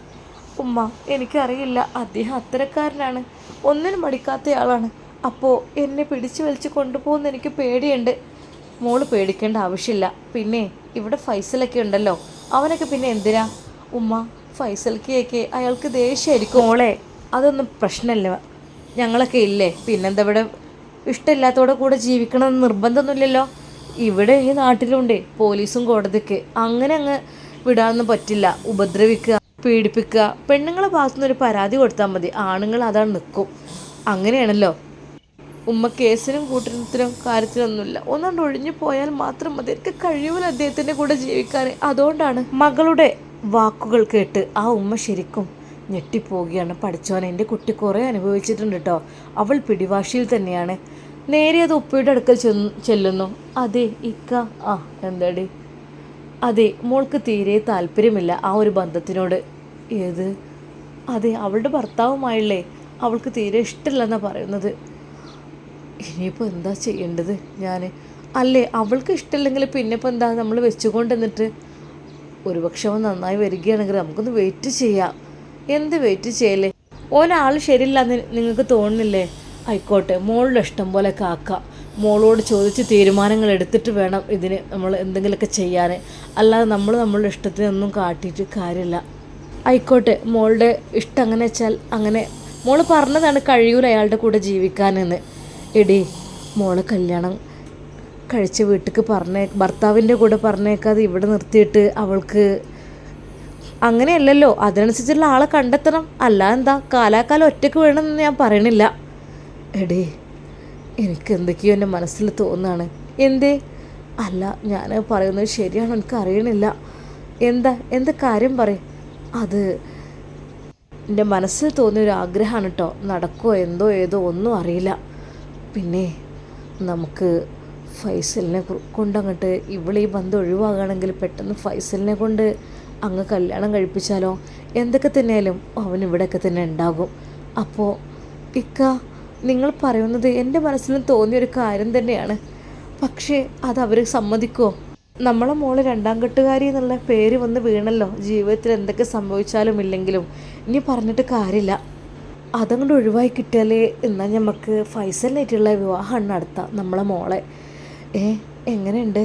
ഉമ്മ എനിക്കറിയില്ല. അദ്ദേഹം അത്തരക്കാരനാണ്. ഒന്നിനും മടിക്കാത്തയാളാണ് അപ്പോൾ എന്നെ പിടിച്ചു വലിച്ച് കൊണ്ടുപോകുന്ന എനിക്ക് പേടിയുണ്ട്. മോൾ പേടിക്കേണ്ട ആവശ്യമില്ല. പിന്നെ ഇവിടെ ഫൈസലൊക്കെ ഉണ്ടല്ലോ. അവനൊക്കെ പിന്നെ എന്തിനാ? ഉമ്മ ഫൈസൽക്കൊക്കെ അയാൾക്ക് ദേഷ്യമായിരിക്കും മോളെ അതൊന്നും പ്രശ്നമല്ല ഞങ്ങളൊക്കെ ഇല്ലേ? പിന്നെന്താ ഇവിടെ ഇഷ്ടമില്ലാത്തവരുടെ കൂടെ ജീവിക്കണമെന്ന് നിർബന്ധമൊന്നുമില്ലല്ലോ? ഇവിടെ ഈ നാട്ടിലുണ്ട് പോലീസും കോടതിക്ക് അങ്ങനെ അങ്ങ് വിടാനൊന്നും പറ്റില്ല. ഉപദ്രവിക്കുക പീഡിപ്പിക്കുക. പെണ്ണുങ്ങളെ ഭാഗത്തുനിന്ന് ഒരു പരാതി കൊടുത്താൽ മതി. ആണുങ്ങൾ അതാണ് നിൽക്കും അങ്ങനെയാണല്ലോ. ഉമ്മ കേസിനും കൂട്ടത്തിനും കാര്യത്തിനൊന്നുമില്ല ഒന്നുകൊണ്ട് ഒഴിഞ്ഞു പോയാൽ മാത്രം മതി. എനിക്ക് കഴിയൂല അദ്ദേഹത്തിന്റെ കൂടെ ജീവിക്കാൻ. അതുകൊണ്ടാണ്. മകളുടെ വാക്കുകൾ കേട്ട് ആ ഉമ്മ ശരിക്കും ഞെട്ടിപ്പോവുകയാണ്. പഠിച്ചോനെ എന്റെ കുട്ടി കുറേ അനുഭവിച്ചിട്ടുണ്ട് കേട്ടോ അവൾ പിടിവാശിയിൽ തന്നെയാണ്. നേരെ അത് ഉപ്പയുടെ അടുക്കൽ ചെന്ന് ചെല്ലുന്നു. അതെ ഇക്ക. ആ എന്താടി? അതെ മോൾക്ക് തീരെ താല്പര്യമില്ല ആ ഒരു ബന്ധത്തിനോട്. ഏത്? അതെ അവളുടെ ഭർത്താവുമായില്ലേ. അവൾക്ക് തീരെ ഇഷ്ടമില്ലെന്നാണ് പറയുന്നത്. ഇനിയിപ്പോൾ എന്താ ചെയ്യേണ്ടത്? ഞാൻ അല്ലേ അവൾക്ക് ഇഷ്ടമില്ലെങ്കിൽ പിന്നെ ഇപ്പോൾ എന്താ നമ്മൾ വെച്ചുകൊണ്ട് എന്നിട്ട് ഒരുപക്ഷെ അവൻ നന്നായി വരികയാണെങ്കിൽ നമുക്കൊന്ന് വെയിറ്റ് ചെയ്യാം. എന്ത് വെയിറ്റ് ചെയ്യല്ലേ ഓനാൾ ശരിയില്ല നിങ്ങൾക്ക് തോന്നുന്നില്ലേ? ആയിക്കോട്ടെ മോളുടെ ഇഷ്ടം പോലെ കാക്ക. മോളോട് ചോദിച്ച് തീരുമാനങ്ങൾ എടുത്തിട്ട് വേണം ഇതിന് നമ്മൾ എന്തെങ്കിലുമൊക്കെ ചെയ്യാൻ അല്ലാതെ നമ്മൾ നമ്മളുടെ ഇഷ്ടത്തിനൊന്നും കാട്ടിയിട്ട് കാര്യമില്ല. ആയിക്കോട്ടെ മോളുടെ ഇഷ്ടം അങ്ങനെ വെച്ചാൽ അങ്ങനെ. മോൾ പറഞ്ഞതാണ് കഴിയൂല അയാളുടെ കൂടെ ജീവിക്കാനെന്ന്. എടി മോളെ കല്യാണം കഴിച്ച വീട്ടിലേക്ക് പറഞ്ഞേ ഭർത്താവിന്റെ കൂടെ പറഞ്ഞേക്കാതെ ഇവിടെ നിർത്തിയിട്ട് അവൾക്ക് അങ്ങനെയല്ലല്ലോ. അതിനനുസരിച്ചുള്ള ആളെ കണ്ടെത്തണം. അല്ല എന്താ കാലാകാലം ഒറ്റയ്ക്ക് വേണമെന്ന് ഞാൻ പറയണില്ല. എടേ എനിക്ക് എന്തൊക്കെയോ എന്റെ മനസ്സിൽ തോന്നുകയാണ് എന്തേ? അല്ല ഞാൻ പറയുന്നത് ശരിയാണോ എനിക്ക് അറിയണില്ല. എന്താ എന്ത് കാര്യം പറ അത് എന്റെ മനസ്സിൽ തോന്നിയ ഒരു ആഗ്രഹമാണ് കേട്ടോ. നടക്കുമോ എന്തോ ഏതോ ഒന്നും അറിയില്ല. പിന്നെ നമുക്ക് ഫൈസലിനെ കൊണ്ടങ്ങട്ട് ഇവളീ ബന്ധം ഒഴിവാകുകയാണെങ്കിൽ പെട്ടെന്ന് ഫൈസലിനെ കൊണ്ട് അങ്ങ് കല്യാണം കഴിപ്പിച്ചാലോ? എന്തൊക്കെ തന്നെയാലും അവൻ ഇവിടെയൊക്കെ തന്നെ ഉണ്ടാകും. അപ്പോൾ ഇക്ക നിങ്ങൾ പറയുന്നത് എന്റെ മനസ്സിലും തോന്നിയൊരു കാര്യം തന്നെയാണ്. പക്ഷേ അത് അവർ സമ്മതിക്കുമോ നമ്മളെ മോൾ രണ്ടാം കെട്ടുകാരി എന്നുള്ള പേര് വന്ന് വീണല്ലോ. ജീവിതത്തിൽ എന്തൊക്കെ സംഭവിച്ചാലും ഇല്ലെങ്കിലും ഇനി പറഞ്ഞിട്ട് കാര്യമില്ല. അതങ്ങോട്ട് ഒഴിവായി കിട്ടിയാലേ എന്നാൽ നമുക്ക് ഫൈസലിനായിട്ടുള്ള വിവാഹമാണ് നടത്താം നമ്മളെ മോളെ. ഏ എങ്ങനെയുണ്ട്?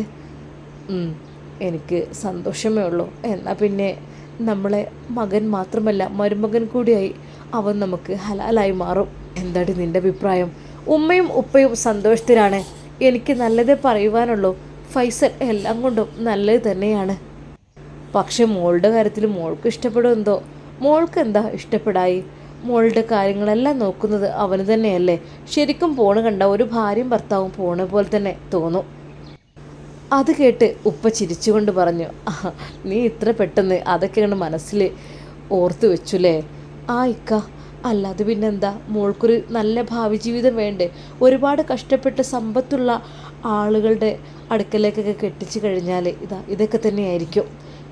എനിക്ക് സന്തോഷമേ ഉള്ളൂ. എന്നാൽ പിന്നെ നമ്മളെ മകൻ മാത്രമല്ല മരുമകൻ കൂടിയായി അവൻ നമുക്ക് ഹലാലായി മാറും. എന്താണ് നിന്റെ അഭിപ്രായം? ഉമ്മയും ഉപ്പയും സന്തോഷത്തിലാണ്. എനിക്ക് നല്ലതേ പറയുവാനുള്ളൂ. ഫൈസൽ എല്ലാം കൊണ്ടും നല്ലത് തന്നെയാണ്. പക്ഷെ മോളുടെ കാര്യത്തിൽ മോൾക്ക് ഇഷ്ടപ്പെടുമെന്തോ? മോൾക്ക് എന്താ ഇഷ്ടപ്പെടായി? മോളുടെ കാര്യങ്ങളെല്ലാം നോക്കുന്നത് അവന് തന്നെയല്ലേ. ശരിക്കും പോണ് കണ്ട ഒരു ഭാര്യയും ഭർത്താവും പോണ പോലെ തന്നെ തോന്നും. അത് കേട്ട് ഉപ്പ ചിരിച്ചുകൊണ്ട് പറഞ്ഞു നീ ഇത്ര പെട്ടെന്ന് അതൊക്കെ കണ്ട് മനസ്സിൽ ഓർത്ത് വെച്ചുല്ലേ ആ ഇക്ക. അല്ലാതെ പിന്നെന്താ? മോൾക്കൊരു നല്ല ഭാവി ജീവിതം വേണ്ടേ. ഒരുപാട് കഷ്ടപ്പെട്ട് സമ്പത്തുള്ള ആളുകളുടെ അടുക്കലേക്കൊക്കെ കെട്ടിച്ചു കഴിഞ്ഞാൽ ഇതാ ഇതൊക്കെ തന്നെയായിരിക്കും.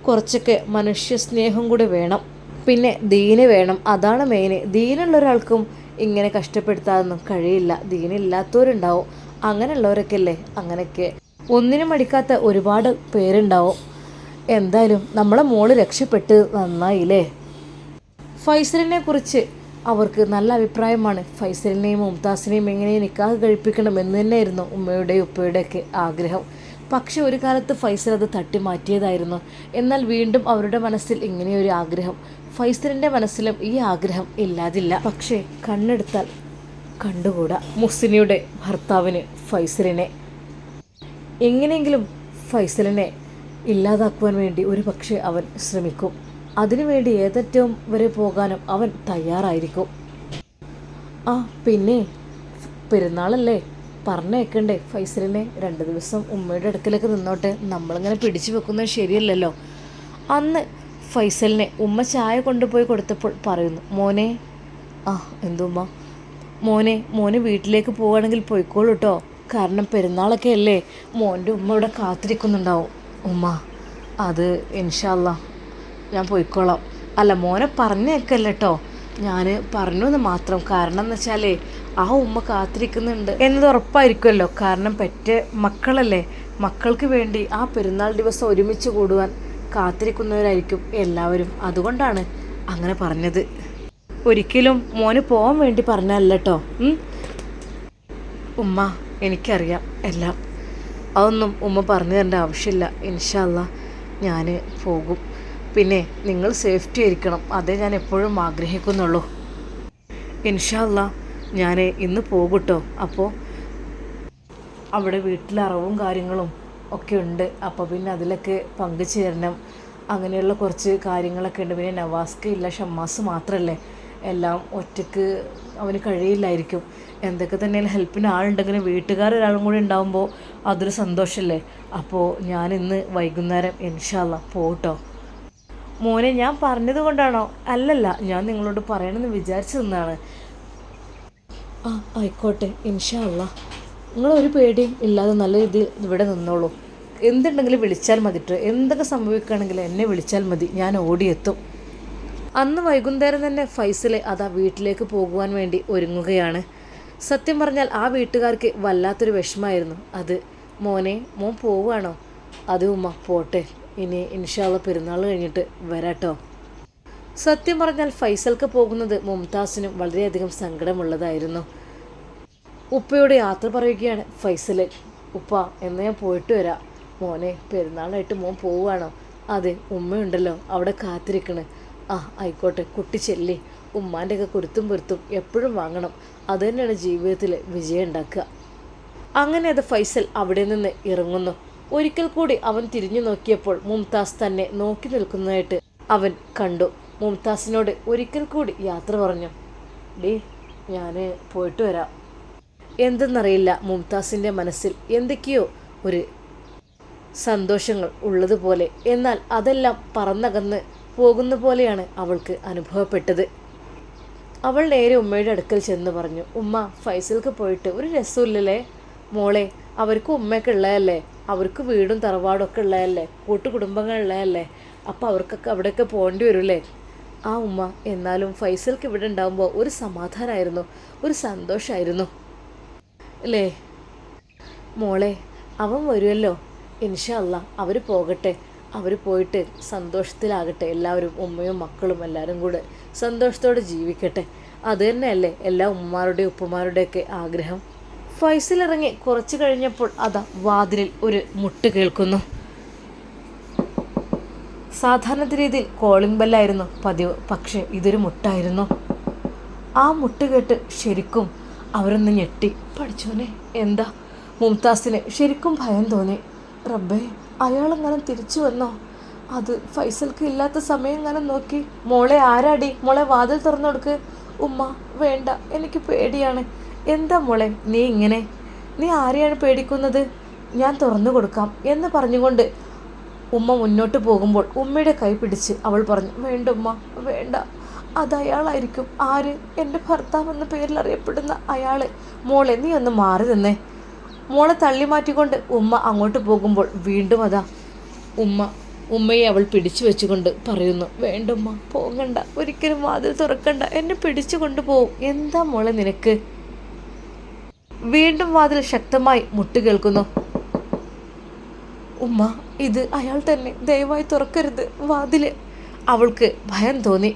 കുറച്ചൊക്കെ മനുഷ്യ സ്നേഹം കൂടെ വേണം. പിന്നെ ദീന് വേണം. അതാണ് മെയിന് ദീനുള്ള ഒരാൾക്കും ഇങ്ങനെ കഷ്ടപ്പെടുത്താതൊന്നും കഴിയില്ല. ദീനില്ലാത്തവരുണ്ടാവും. അങ്ങനെയുള്ളവരൊക്കെ അല്ലേ അങ്ങനെയൊക്കെ. ഒന്നിനും മടിക്കാത്ത ഒരുപാട് പേരുണ്ടാവും. എന്തായാലും നമ്മളെ മോൾ രക്ഷപ്പെട്ട് നന്നായില്ലേ? ഫൈസലിനെ കുറിച്ച് അവർക്ക് നല്ല അഭിപ്രായമാണ്. ഫൈസലിനെയും മുംതാസിനെയും എങ്ങനെ നിക്കാഹ് കഴിപ്പിക്കണം എന്ന് തന്നെയായിരുന്നു ഉമ്മയുടെയും ഉപ്പയുടെയൊക്കെ ആഗ്രഹം. പക്ഷെ ഒരു കാലത്ത് ഫൈസൽ അത് തട്ടി മാറ്റിയതായിരുന്നു എന്നാൽ വീണ്ടും അവരുടെ മനസ്സിൽ ഇങ്ങനെയൊരു ആഗ്രഹം. ഫൈസലിന്റെ മനസ്സിലും ഈ ആഗ്രഹം ഇല്ലാതില്ല. പക്ഷേ കണ്ണെടുത്താൽ കണ്ടുകൂടാ. മുസ്ലിയുടെ ഭർത്താവിന് ഫൈസലിനെ. എങ്ങനെയെങ്കിലും ഫൈസലിനെ ഇല്ലാതാക്കുവാൻ വേണ്ടി ഒരു പക്ഷേ അവൻ ശ്രമിക്കും. അതിനുവേണ്ടി ഏതറ്റവും വരെ പോകാനും അവൻ തയ്യാറായിരിക്കും. ആ പിന്നെ? പെരുന്നാളല്ലേ? പറഞ്ഞേക്കണ്ടേ ഫൈസലിനെ? രണ്ട് ദിവസം ഉമ്മയുടെ അടുക്കലേക്ക് നിന്നോട്ടെ. നമ്മളിങ്ങനെ പിടിച്ചു വെക്കുന്നത് ശരിയല്ലല്ലോ. അന്ന് ഫൈസലിനെ ഉമ്മ ചായ കൊണ്ടുപോയി കൊടുത്തപ്പോൾ പറയുന്നു മോനെ ആ എന്തുമ്മ? മോനെ മോനെ വീട്ടിലേക്ക് പോവുകയാണെങ്കിൽ പോയിക്കോളൂ കേട്ടോ കാരണം പെരുന്നാളൊക്കെ അല്ലേ? മോന്റെ ഉമ്മ ഇവിടെ കാത്തിരിക്കുന്നുണ്ടാവും. ഉമ്മ അത് ഇൻഷാല്ല ഞാൻ പോയിക്കോളാം. അല്ല മോനെ പറഞ്ഞേക്കല്ല കേട്ടോ ഞാൻ പറഞ്ഞു എന്ന് മാത്രം. കാരണം എന്ന് വെച്ചാലേ ആ ഉമ്മ കാത്തിരിക്കുന്നുണ്ട്. എന്നത് ഉറപ്പായിരിക്കുമല്ലോ. കാരണം പെറ്റ മക്കളല്ലേ? മക്കൾക്ക് വേണ്ടി ആ പെരുന്നാൾ ദിവസം ഒരുമിച്ച് കൂടുവാൻ കാത്തിരിക്കുന്നവരായിരിക്കും എല്ലാവരും. അതുകൊണ്ടാണ് അങ്ങനെ പറഞ്ഞത്. ഒരിക്കലും മോന് പോകാൻ വേണ്ടി പറഞ്ഞല്ല കേട്ടോ ഉമ്മ എനിക്കറിയാം എല്ലാം. അതൊന്നും ഉമ്മ പറഞ്ഞു തരേണ്ട ആവശ്യമില്ല. ഇൻഷല്ല ഞാൻ പോകും. പിന്നെ നിങ്ങൾ സേഫ്റ്റി ആയിരിക്കണം. അതേ ഞാൻ എപ്പോഴും ആഗ്രഹിക്കുന്നുള്ളൂ. ഇൻഷല്ല ഞാൻ ഇന്ന് പോകുട്ടോ. അപ്പോൾ അവിടെ വീട്ടിൽ കാര്യങ്ങളും ഒക്കെ ഉണ്ട്. അപ്പോൾ പിന്നെ അതിലൊക്കെ പങ്കുചേരണം. അങ്ങനെയുള്ള കുറച്ച് കാര്യങ്ങളൊക്കെ ഉണ്ട്. പിന്നെ നവാസ്ക ഇല്ല ഷമ്മാസ് മാത്രമല്ലേ എല്ലാം ഒറ്റയ്ക്ക് അവന് കഴിയില്ലായിരിക്കും. എന്തൊക്കെ തന്നെയാലും ഹെൽപ്പിന് ആളുണ്ടെങ്കിലും വീട്ടുകാർ ഒരാളും കൂടി ഉണ്ടാകുമ്പോൾ അതൊരു സന്തോഷമല്ലേ അപ്പോൾ ഞാൻ ഇന്ന് വൈകുന്നേരം ഇൻഷാല്ല പോട്ടോ. മോനെ ഞാൻ പറഞ്ഞത് കൊണ്ടാണോ? അല്ലല്ല ഞാൻ നിങ്ങളോട് പറയണമെന്ന് വിചാരിച്ചു നിന്നാണ്. ആ ആയിക്കോട്ടെ. ഇൻഷാല്ല നിങ്ങളൊരു പേടിയും ഇല്ലാതെ നല്ല രീതിയിൽ ഇവിടെ നിന്നോളൂ. എന്തുണ്ടെങ്കിലും വിളിച്ചാൽ മതി ട്ടോ. എന്തൊക്കെ സംഭവിക്കുകയാണെങ്കിലും എന്നെ വിളിച്ചാൽ മതി. ഞാൻ ഓടിയെത്തും. അന്ന് വൈകുന്നേരം തന്നെ ഫൈസലെ അതാ വീട്ടിലേക്ക് പോകുവാൻ വേണ്ടി ഒരുങ്ങുകയാണ്. സത്യം പറഞ്ഞാൽ ആ വീട്ടുകാർക്ക് വല്ലാത്തൊരു വിഷമായിരുന്നു അത് മോനെ മോൻ പോവുകയാണോ? അത് ഉമ്മ പോട്ടെ. ഇനി ഇൻഷാള്ള പെരുന്നാൾ കഴിഞ്ഞിട്ട് വരാട്ടോ. സത്യം പറഞ്ഞാൽ ഫൈസൽക്ക് പോകുന്നത് മുംതാസിനും വളരെയധികം സങ്കടമുള്ളതായിരുന്നു. ഉപ്പയോട് യാത്ര പറയുകയാണ് ഫൈസൽ ഉപ്പ എന്നാൽ ഞാൻ പോയിട്ട് വരാം. മോനെ പെരുന്നാളായിട്ട് മോൻ പോവുകയാണോ? അതെ ഉമ്മയുണ്ടല്ലോ അവിടെ കാത്തിരിക്കണ്. ആ ആയിക്കോട്ടെ കുട്ടി ചെല്ലി. ഉമ്മാന്റെ ഒക്കെ കൊടുത്തും പൊരുത്തും എപ്പോഴും വാങ്ങണം. അത് തന്നെയാണ് ജീവിതത്തിൽ വിജയം ഉണ്ടാക്കുക. അങ്ങനെ അത് ഫൈസൽ അവിടെ നിന്ന് ഇറങ്ങുന്നു. ഒരിക്കൽ കൂടി അവൻ തിരിഞ്ഞു നോക്കിയപ്പോൾ മുംതാസ് തന്നെ നോക്കി നിൽക്കുന്നതായിട്ട് അവൻ കണ്ടു. മുംതാസിനോട് ഒരിക്കൽ കൂടി യാത്ര പറഞ്ഞു. ഡേ ഞാൻ പോയിട്ട് വരാം. എന്തെന്നറിയില്ല മുംതാസിന്റെ മനസ്സിൽ എന്തൊക്കെയോ ഒരു സന്തോഷങ്ങൾ ഉള്ളതുപോലെ. എന്നാൽ അതെല്ലാം പറന്നകന്ന് പോകുന്ന പോലെയാണ് അവൾക്ക് അനുഭവപ്പെട്ടത്. അവൾ നേരെ ഉമ്മയുടെ അടുക്കൽ ചെന്ന് പറഞ്ഞു ഉമ്മ ഫൈസൽക്ക് പോയിട്ട് ഒരു രസമില്ലല്ലേ? മോളെ അവർക്ക് ഉമ്മയൊക്കെ ഉള്ളതല്ലേ? അവർക്ക് വീടും തറവാടും ഒക്കെ ഉള്ളതല്ലേ? കൂട്ടുകുടുംബങ്ങൾ ഉള്ളതല്ലേ അപ്പോൾ അവർക്കൊക്കെ അവിടെയൊക്കെ പോകേണ്ടി വരുമല്ലേ? ആ ഉമ്മ എന്നാലും ഫൈസൽക്ക് ഇവിടെ ഉണ്ടാകുമ്പോൾ ഒരു സമാധാനമായിരുന്നു ഒരു സന്തോഷമായിരുന്നു അല്ലേ മോളെ അവൻ വരുമല്ലോ ഇൻഷല്ല അവർ പോകട്ടെ. അവർ പോയിട്ട് സന്തോഷത്തിലാകട്ടെ. എല്ലാവരും ഉമ്മയും മക്കളും എല്ലാവരും കൂടെ സന്തോഷത്തോടെ ജീവിക്കട്ടെ. അത് തന്നെയല്ലേ എല്ലാ ഉമ്മമാരുടെയും ഉപ്പമാരുടെയൊക്കെ ആഗ്രഹം. ഫൈസൽ ഇറങ്ങി കുറച്ച് കഴിഞ്ഞപ്പോൾ അതാ വാതിലിൽ ഒരു മുട്ട് കേൾക്കുന്നു. സാധാരണ രീതിയിൽ കോളിംഗ് ബെല്ലായിരുന്നു പതിവ് പക്ഷേ ഇതൊരു മുട്ടായിരുന്നു. ആ മുട്ട് കേട്ട് ശരിക്കും അവരൊന്ന് ഞെട്ടി. പഠിച്ചോനെ എന്താ? മുംതാസിന് ശരിക്കും ഭയം തോന്നി. റബ്ബേ അയാളെങ്ങനെ തിരിച്ചു വന്നോ? അത് ഫൈസൽക്ക് ഇല്ലാത്ത സമയം ഇങ്ങനെ നോക്കി. മോളെ ആരാടി? മോളെ വാതിൽ തുറന്നു കൊടുക്ക്. ഉമ്മ വേണ്ട എനിക്ക് പേടിയാണ്. എന്താ മോളെ നീ ഇങ്ങനെ? നീ ആരെയാണ് പേടിക്കുന്നത്? ഞാൻ തുറന്നു കൊടുക്കാം എന്ന് പറഞ്ഞുകൊണ്ട് ഉമ്മ മുന്നോട്ട് പോകുമ്പോൾ ഉമ്മയുടെ കൈ പിടിച്ച് അവൾ പറഞ്ഞു വേണ്ട ഉമ്മ വേണ്ട. അത് അയാളായിരിക്കും. ആര്? എന്റെ ഭർത്താവ് എന്ന പേരിൽ അറിയപ്പെടുന്ന അയാൾ മോളെ നീ ഒന്ന് മാറി നിന്നേ. മോളെ തള്ളി മാറ്റിക്കൊണ്ട് ഉമ്മ അങ്ങോട്ട് പോകുമ്പോൾ വീണ്ടും അതാ. ഉമ്മ ഉമ്മയെ അവൾ പിടിച്ചു വെച്ചുകൊണ്ട് പറയുന്നു വേണ്ടമ്മ പോകണ്ട. ഒരിക്കലും വാതിൽ തുറക്കണ്ട. എന്നെ പിടിച്ചു കൊണ്ടുപോകും. എന്താ മോളെ നിനക്ക്? വീണ്ടും വാതിൽ ശക്തമായി മുട്ടു കേൾക്കുന്നു. ഉമ്മ ഇത് അയാൾ തന്നെ. ദയവായി തുറക്കരുത്. വാതിൽ. അവൾക്ക് ഭയം തോന്നി.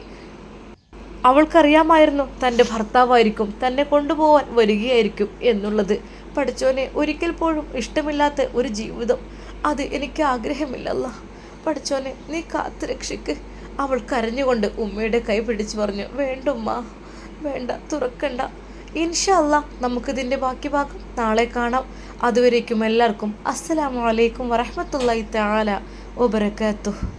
അവൾക്കറിയാമായിരുന്നു തന്റെ ഭർത്താവായിരിക്കും തന്നെ കൊണ്ടുപോകാൻ വരികയായിരിക്കും എന്നുള്ളത്. പഠിച്ചോനെ ഒരിക്കൽ പോലും ഇഷ്ടമില്ലാത്ത ഒരു ജീവിതം. അത് എനിക്ക് ആഗ്രഹമില്ലല്ല. പഠിച്ചോനെ നീ കാത്തു രക്ഷിക്ക്. അവൾ കരഞ്ഞുകൊണ്ട് ഉമ്മയുടെ കൈ പിടിച്ചു പറഞ്ഞു വേണ്ട ഉമ്മ വേണ്ട തുറക്കണ്ട. ഇൻഷല്ല നമുക്കിതിന്റെ ബാക്കി ഭാഗം നാളെ കാണാം. അതുവരേക്കും എല്ലാവർക്കും അസ്സലാമു അലൈക്കും വറഹമത്തല്ലായി താല വബറകാതുഹു.